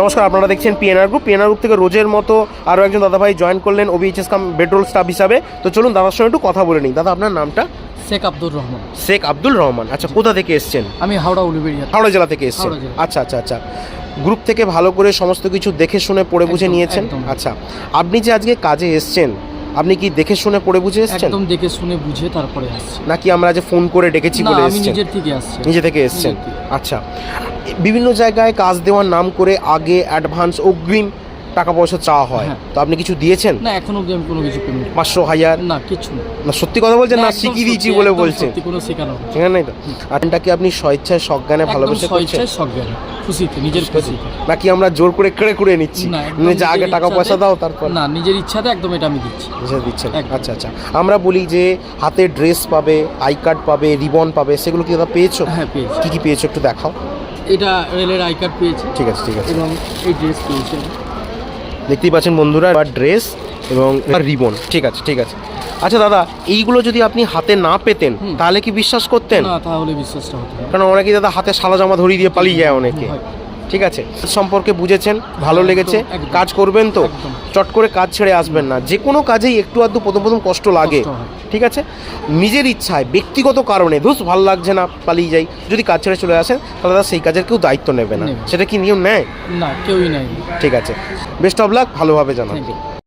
নমস্কার আপনারা দেখছেন পিএনআর গ্রুপ পিএনআর গ্রুপ থেকে রোজের মতো আরও একজন দাদাভাই জয়েন করলেন ওবিএইচএস কাম বেডরোল স্টাফ হিসাবে। তো চলুন দাদার সঙ্গে একটু কথা বলে নিই। দাদা আপনার নামটা? শেখ আব্দুর রহমান। শেখ আব্দুল রহমান। আচ্ছা কোথা থেকে এসছেন? আমি হাওড়া উলুবেড়িয়া হাওড়া জেলা থেকে এসছেন। আচ্ছা আচ্ছা আচ্ছা। গ্রুপ থেকে ভালো করে সমস্ত কিছু দেখে শুনে পড়ে বুঝে নিয়েছেন? আচ্ছা আপনি যে আজকে কাজে এসছেন আপনি কি দেখে শুনে পড়ে বুঝে এসছেন? একদম দেখে শুনে বুঝে তারপরে আসছি। নাকি আমরা যে ফোন করে ডেকেছি না বলে আমি এসছেন? নিজের থেকে আসছি। নিজে থেকে এসছেন? আচ্ছা। বিভিন্ন জায়গায় কাজ দেওয়ার নাম করে আগে অ্যাডভান্স অগ্রিম টাকা পয়সা চাওয়া হয়। হ্যাঁ। তো আপনি কিছু দিয়েছেন? না এখনও অবধি আমি কোনো কিছু পেমেন্ট পাঁচশো হাজার? না কিছু না। না সত্যি কথা বলছেন না শিখিয়ে দিয়েছি বলে বলছেন? সত্যি কোনো শেখানো। ঠিক আছে তো? আটটা কি আপনি স্বেচ্ছায় সজ্ঞানে ভালোবেসে করছেন? স্বেচ্ছায় সজ্ঞান। খুশিতে নিজের খুশিতে। নাকি আমরা জোর করে কেড়ে কুড়ে নিচ্ছি? মানে যে আগে টাকা পয়সা দাও তারপর? না নিজের ইচ্ছাতে একদম এটা আমি দিচ্ছি। বুঝে দিচ্ছেন? আচ্ছা আচ্ছা। আমরা বলি যে হাতে ড্রেস পাবে আই কার্ড পাবে রিবন পাবে সেগুলো কি দাদা পেয়েছ? হ্যাঁ পেয়েছি। কি কি পেয়েছ একটু দেখাও। এটা রেলের আই কার্ড পেয়েছে। ঠিক আছে ঠিক আছে। এবং এই ড্রেস পেয়েছে। দেখতেই পাচ্ছেন বন্ধুরা ড্রেস এবং রিবন। ঠিক আছে ঠিক আছে। আচ্ছা দাদা এইগুলো যদি আপনি হাতে না পেতেন তাহলে কি বিশ্বাস করতেন? না তাহলে বিশ্বাসটা হতো কারণ অনেকেই দাদা হাতে সাদা জামা ধরিয়ে দিয়ে পালিয়ে যায় অনেকে। ঠিক আছে? সম্পর্কে বুঝেছেন ভালো লেগেছে কাজ করবেন তো? চট করে কাজ ছেড়ে আসবেন না। যে কোনো কাজেই একটু আধটু প্রথম প্রথম কষ্ট লাগে। ঠিক আছে? নিজের ইচ্ছায় ব্যক্তিগত কারণে ধুস ভালো লাগছে না পালিয়ে যাই। যদি কাজ ছেড়ে চলে আসেন তাহলে তারা সেই কাজের কেউ দায়িত্ব নেবে না। সেটা কি নিয়ম নেয়? না কেউই নেয় ঠিক আছে। বেস্ট অফ লাক ভালোভাবে জানান। ইউ